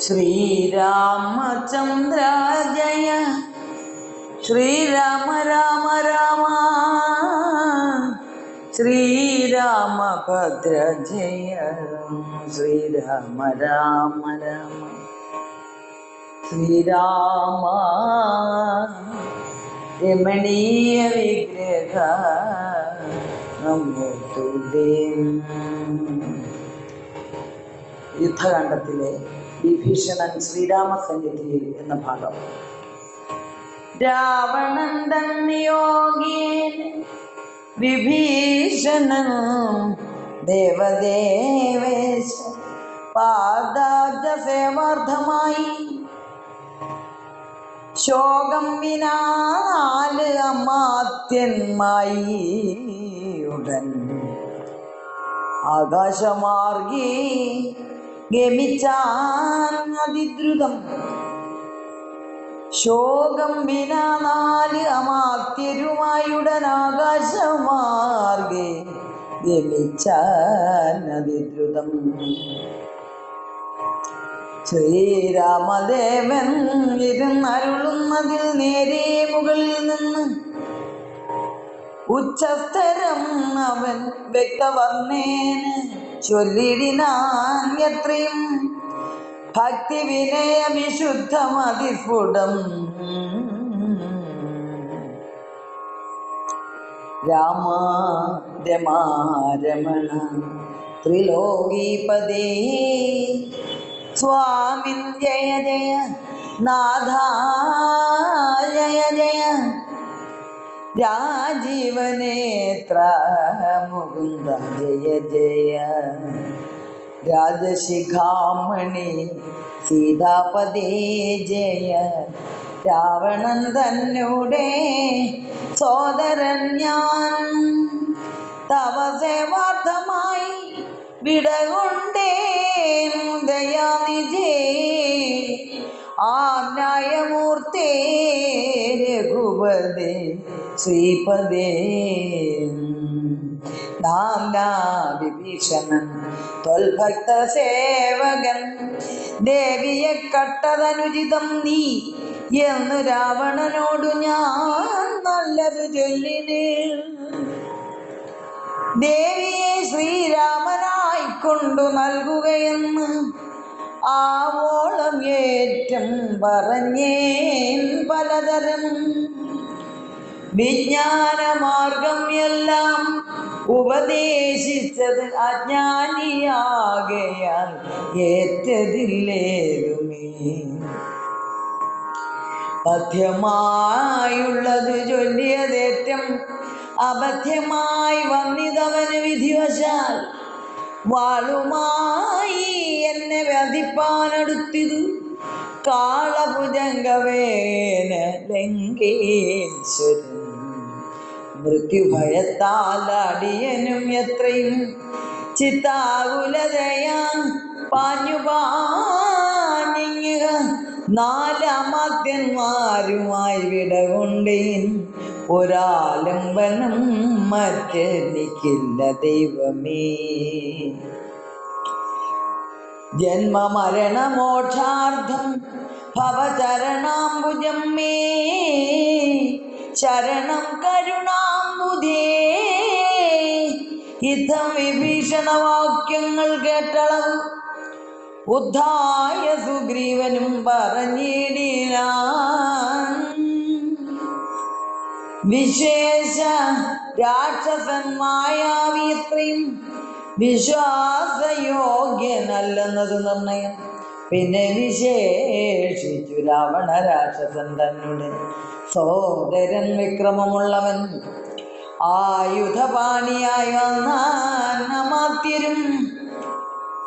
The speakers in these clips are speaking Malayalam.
ശ്രീരാമചന്ദ്ര ജയ ശ്രീരാമ രാമ രാമ. ശ്രീരാമഭദ്ര ജയ ശ്രീരാമ രാമ രാമ. ശ്രീരാമ രമണീയ വിഗ്രഹ. നമ്മൂർത്തുടേ യുദ്ധകാണ്ഡത്തിലെ വിഭീഷണൻ ശ്രീരാമ സന്നിധിയിൽ എന്ന ഭാഗം. രാവണൻ തന്നിയോഗീൻ വിഭീഷണൻ ദേവദേവേശ പാദാബ്ജ സേവാർത്ഥമായി ശോകം വിനാല് അമാത്യന്മായി ഉടൻ ആകാശമാർഗീ ഗമിച്ചാൻ അതിദ്രുതം ശോകം വിനാ നാല് അമാത്യരുമായുടനാകാശമാർഗേ ഗമിച്ചാൻ അതിദ്രുതം ശ്രീരാമദേവൻ ഇരുന്നരുളുന്നതിൽ നേരെ മുകളിൽ നിന്ന് ഉച്ചസ്ഥരം അവൻ വ്യക്തവർണേന് ചൊല്ലിടിനാൻ എത്രയും ഭക്തി വിനയ വിശുദ്ധമതിസ്ഫുടം. രാമ രമാരമണ ത്രിലോകീപദേ സ്വാമിൻ ജയ ജയ നാഥ ജയ ജയ. രാജീവനേത്ര മുകുന്ദ ജയ ജയ രാജശിഖാമണി സീതാപതി ജയ. രാവണൻ തന്നെ സോദരൻ ഞാൻ തപസേവാർത്ഥമായി സേവാർത്ഥമായി വിടകൊണ്ടേ ദയാനിജേ ആ ന്യായമൂർത്തേ രഘുപതേ. ശ്രീപദേ. നാംനാ വിഭീഷണൻ തൊൽഭക്ത സേവകൻ. ദേവിയെ കട്ടതനുചിതം നീ എന്ന് രാവണനോടു ഞാൻ നല്ലത് ചൊല്ലിനേ. ദേവിയെ ശ്രീരാമനായി കൊണ്ടു നൽകുകയെന്ന് ആവോളം ഏറ്റം പറഞ്ഞേൻ പലതരം. വിജ്ഞാനമാർഗം എല്ലാം ഉപദേശിച്ചത് അജ്ഞാനിയാകയാൽ ഏറ്റതില്ലേതുമേ പഥ്യമായുള്ളത് ചൊല്ലിയതേറ്റം അബദ്ധ്യമായി വന്നിതവന് വിധിവശാൽ വാളുമായി എന്നെ വധിപ്പാനടുത്തിതു കാളഭുജംഗവേന ലങ്കേശ്വരൻ. മൃത്യുഭയത്താൽ അടിയനും എത്രയും ചിത്താകുലതയാ. പാഞ്ഞു പാഞ്ഞിങ്ങുക നാലമത്യന്മാരുമായി വിടകൊണ്ടേൻ. ഒരാലംബനം മറ്റെനിക്കില്ല ദൈവമേ. ജന്മമരണമോക്ഷാർത്ഥം ഭവചരണാംബുജം മേ. ശരണം കരുണാംബുധേ ഇത്തം വിഭീഷണവാക്യങ്ങൾ കേട്ടളവ്. ഉദ്ധായ സുഗ്രീവനും പറഞ്ഞിടിനാൻ വിശേഷ രാക്ഷസൻ മായാവിയത്രയും വിശ്വാസയോഗ്യനല്ലെന്നത് നിർണയം. പിന്നെ വിശേഷിച്ചു രാവണ രാക്ഷസൻ തന്നുടെ സോദരൻ വിക്രമമുള്ളവൻ. ആയുധപാണിയായി വന്നാന്നമാത്യരും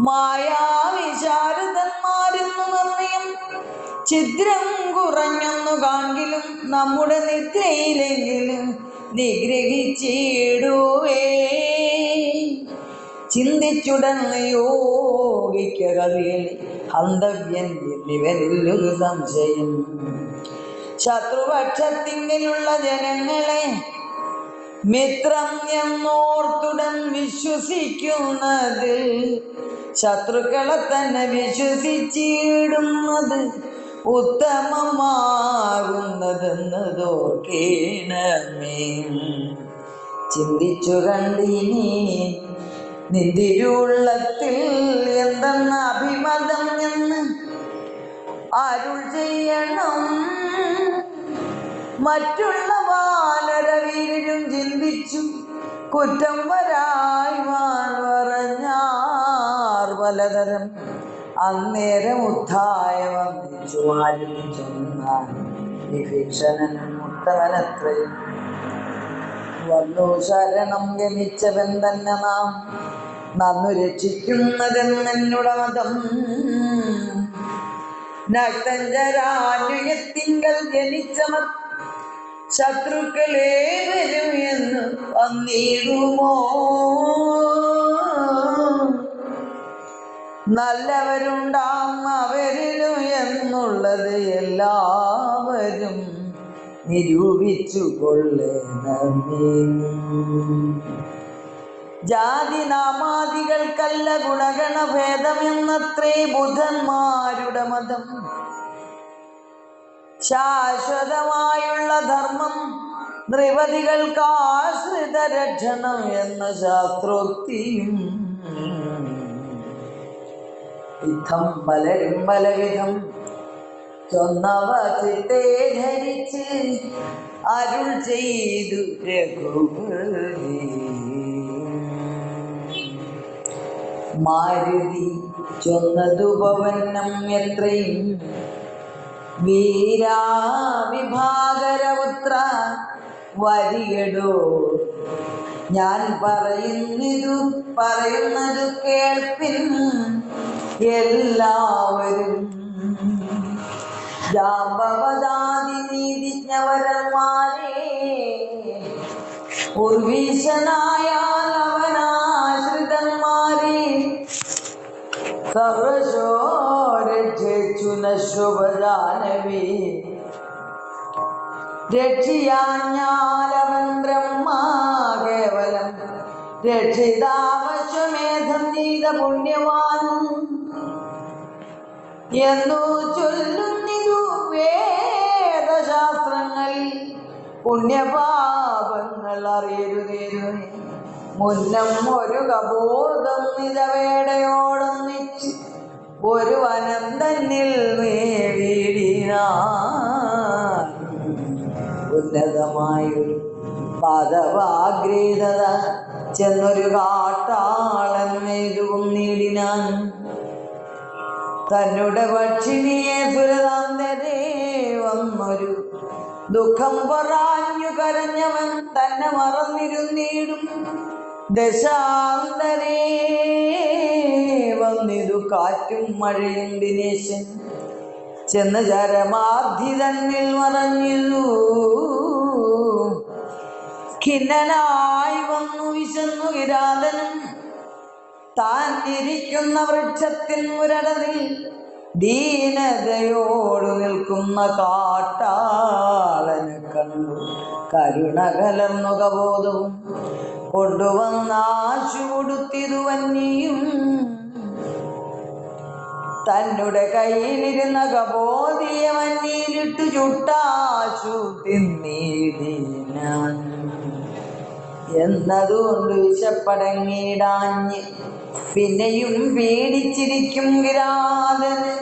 മായാവിശാരദന്മാരെന്നു നിർണയം. ഛിദ്രം കുറഞ്ഞൊന്നു കാണിലും നമ്മുടെ നിദ്രയിലെങ്കിലും നിഗ്രഹിച്ചിടുവേ. ചിന്തിച്ചുടന്ന് യോഗിക്ക കവികളി ഹന്തവ്യൻ എന്നിവരിൽ ഒരു സംശയം. ശത്രുപക്ഷത്തിങ്കിലുള്ള ജനങ്ങളെ മിത്രം എന്നോർത്തുടൻ വിശ്വസിക്കുന്നതിൽ ശത്രുക്കളെ തന്നെ വിശ്വസിച്ചിടുന്നത് ഉത്തമമാകുന്നതെന്നതോർക്കേണമേ ചിന്തിച്ചു കണ്ടിനി നിന്തിരുള്ളത്തിൽ എന്തെന്ന അഭിമതം എന്ന് അരുൾ ചെയ്യണം. മറ്റുള്ള വാനരവീരും ചിന്തിച്ചു കുറ്റം വരായ്വാൻ പറഞ്ഞാർ പലതരം. അന്നേരം ഉദ്ധായ വന്നിച്ചു ആരും ചെന്നാൽ വിഭീഷണനും മുത്തവനത്രയും വന്നു ശരണം ഗമിച്ചവൻ തന്നെ നാം. നന്നു രക്ഷിക്കുന്നതെന്നുള്ള മതം നക്തഞ്ചരാനുയത്തിങ്കൽ ജനിച്ച ശത്രുക്കളെ വരും എന്ന് വന്നിടുമോ? നല്ലവരുണ്ടാം അവരിലും എന്നുള്ളത് എല്ലാവരും നിരൂപിച്ചു കൊള്ളേണമേ ജാതി നാമാദികൾക്കല്ല ഗുണഗണ ഭേദമെന്നത്രേ ബുധന്മാരുടെ മതം. ശാശ്വതമായുള്ള ധർമ്മം നൃപതികൾക്ക് രക്ഷണം എന്ന ശാസ്ത്രോക്തിയും യുദ്ധം പലരും പലവിധം ചൊന്നവ ചിത്തേ ധരിച്ച് അരുൾ ചെയ്തു രഘുപതി. മാരുതി ചൊന്നതുപവന്നം എത്രയും വീരാവിഭാഗരപുത്ര വരികടോ ഞാൻ പറയുന്നിതു പറയുന്നത് കേൾപ്പിൻ എല്ലാവരും. ജാമ്പവജാതി നീതിജ്ഞവരന്മാരെ ഉർവീശനായാൽ അവനാശ്രിതന്മാരെ സർവശോരക്ഷു നശുഭജാനവി രക്ഷിയാഞ്ഞാലവൻ ബ്രഹ്മ കേവലം രക്ഷിതാവശ്വമേധം നീത പുണ്യവാൻ. എന്നു ചൊല്ലുന്നിതു വേദശാസ്ത്രങ്ങൾ. പുണ്യപാപങ്ങൾ മുന്നം ഒരു കബോധം ഇതവേടയോടൊന്നിച്ച് ഒരു വനം തന്നിൽ ഉന്നതമായൊരു പാദവാഗ്രേതത ചെന്നൊരു കാട്ടാളൻ എഴുതും നേടിനാൻ. തന്നുടെ പക്ഷിണിയെ സുരതാന്തരേ വന്നൊരു ദുഃഖം പറഞ്ഞു കരഞ്ഞവൻ തന്നെ മറന്നിരുന്നിടും. ദശാന്തരേ വന്നിതു കാറ്റും മഴയും ദിനേശൻ. ചെന്ന് ചരമാധി തന്നിൽ മറഞ്ഞിരു. ഖിന്നനായി വന്നു വിശന്നു കിരാതനും താൻ ഇരിക്കുന്ന വൃക്ഷത്തിൻ മുരടതിൽ ദീനതയോട് നിൽക്കുന്ന കാട്ടാളന് കണ്ടു. കരുണ കലർന്നു കബോധവും കൊണ്ടുവന്നാശു കൊടുത്തിതു വന്നിയും തന്നുടെ കയ്യിലിരുന്ന കബോധിയ മഞ്ഞിലിട്ടു ചുട്ടാശു എന്നതുകൊണ്ട് വിശപ്പടങ്ങിടാഞ്ഞ് പിന്നെയും പീഡിച്ചിരിക്കും വിരാതന്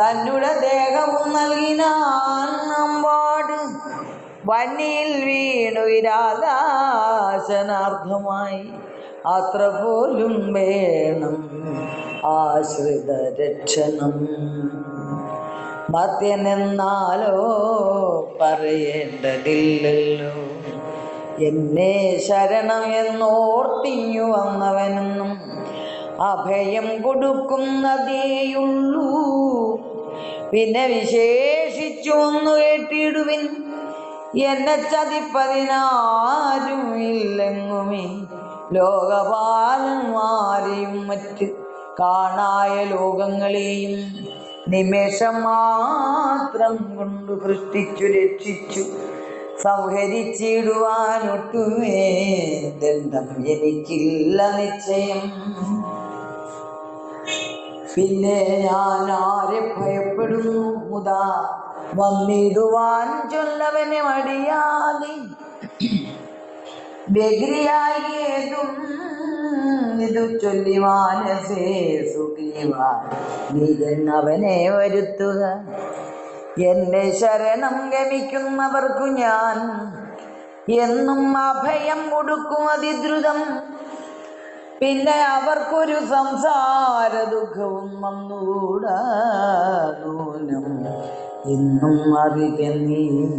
തന്നുടെ ദേഹവും നൽകിനാൻ അമ്പാട്. വന്നിയിൽ വീണു വിരാദാശനാർത്ഥമായി അത്ര പോലും വേണം. ആശ്രിത രക്ഷണം മത്യനെന്നാലോ പറയേണ്ടതില്ലല്ലോ. എന്നെ ശരണം എന്നോർത്തിഞ്ഞു വന്നവനെന്നും അഭയം കൊടുക്കുന്നതേയുള്ളൂ പിന്നെ വിശേഷിച്ചു ഒന്ന് കേട്ടിടുവിൻ. എന്നെ ചതിപ്പതിനാരും ഇല്ലെങ്ങുമേ. ലോകപാലന്മാരെയും മറ്റ് കാണായ ലോകങ്ങളെയും നിമേഷം മാത്രം കൊണ്ട് സൃഷ്ടിച്ചു രക്ഷിച്ചു സംഹരിച്ചിടുവാനൊട്ടുമേ എനിക്കില്ല നിശ്ചയം. പിന്നെ ഞാൻ ആരെ ഭയപ്പെടുന്നു? മുതാ വന്നിടുവാൻ ചൊല്ലവനെ മടിയാതെ ബഗ്രിയായി ഏതും ഇതു ചൊല്ലി വരുത്തുക. എന്റെ ശരണം ഗമിക്കുന്നവർക്കു ഞാൻ. എന്നും അഭയം കൊടുക്കും അതിദ്രുതം. പിന്നെ അവർക്കൊരു സംസാര ദുഃഖവും വന്നുകൂടാ നൂനം ഇന്നും അറിക നീ.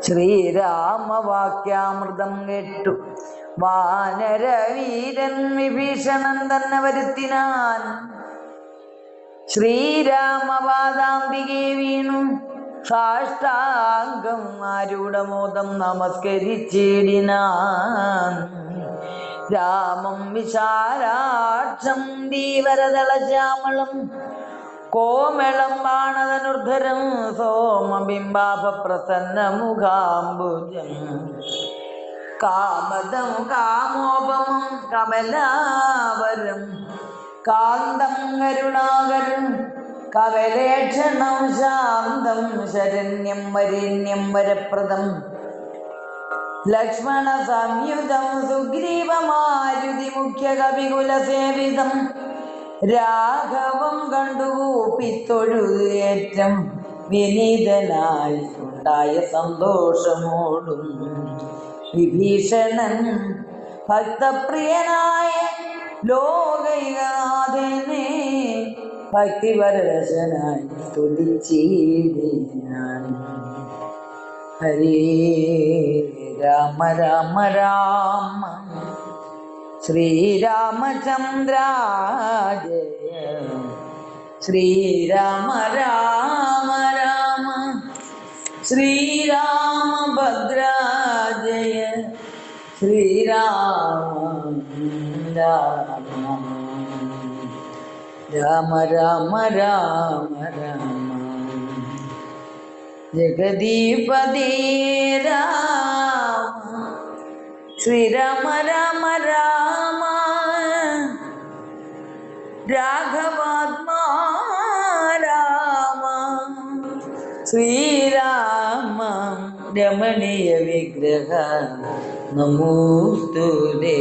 ശ്രീരാമവാക്യാമൃതം കേട്ടു. വാനരവീരൻ വിഭീഷണൻ തന്നെ വരുത്തിനാൻ. ശ്രീരാമവാദാംബികെ വീണു. സാഷ്ടാംഗം ആരുടമോദം നമസ്കരിച്ചിടിനാൻ. രാമം വിശാലാക്ഷം ദീവരദളശ്യാമളം കോമളം ബാണതനുർധരം സോമബിംബാഭ പ്രസന്ന മുഖാംബുജം കാമദം കാമോപമം കമലാവരം. കാന്തം കവലേക്ഷണം ശാന്തം ശരണ്യം വരണ്യം വരപ്രദം. ലക്ഷ്മണ സംയുതം സുഗ്രീവമാരുതി മുഖ്യ കവികുലസേവിതം രാഘവം കണ്ടുകൂപ്പിത്തൊഴുതേറ്റം വിനീതനായി ഉണ്ടായ സന്തോഷമോടും വിഭീഷണൻ ഭക്തപ്രിയനായ ലോകൈകനാഥനെ ഭക്തിപരശനായി സ്തുതിച്ചിടിനാൻ. ഹരേ രാമ രാമ രാമ ശ്രീരാമചന്ദ്ര ജയ. ശ്രീരാമ രാമ രാമ. ശ്രീരാമഭദ്ര ജയ ശ്രീരാമ രാമ രാമ രാമ രാമ. ജഗദീപതി രാമ ശ്രീരാമ രാമ രാമ. രാഘവാത്മാ ശ്രീരാമ രമണീയ വിഗ്രഹ നമോസ്തുതേ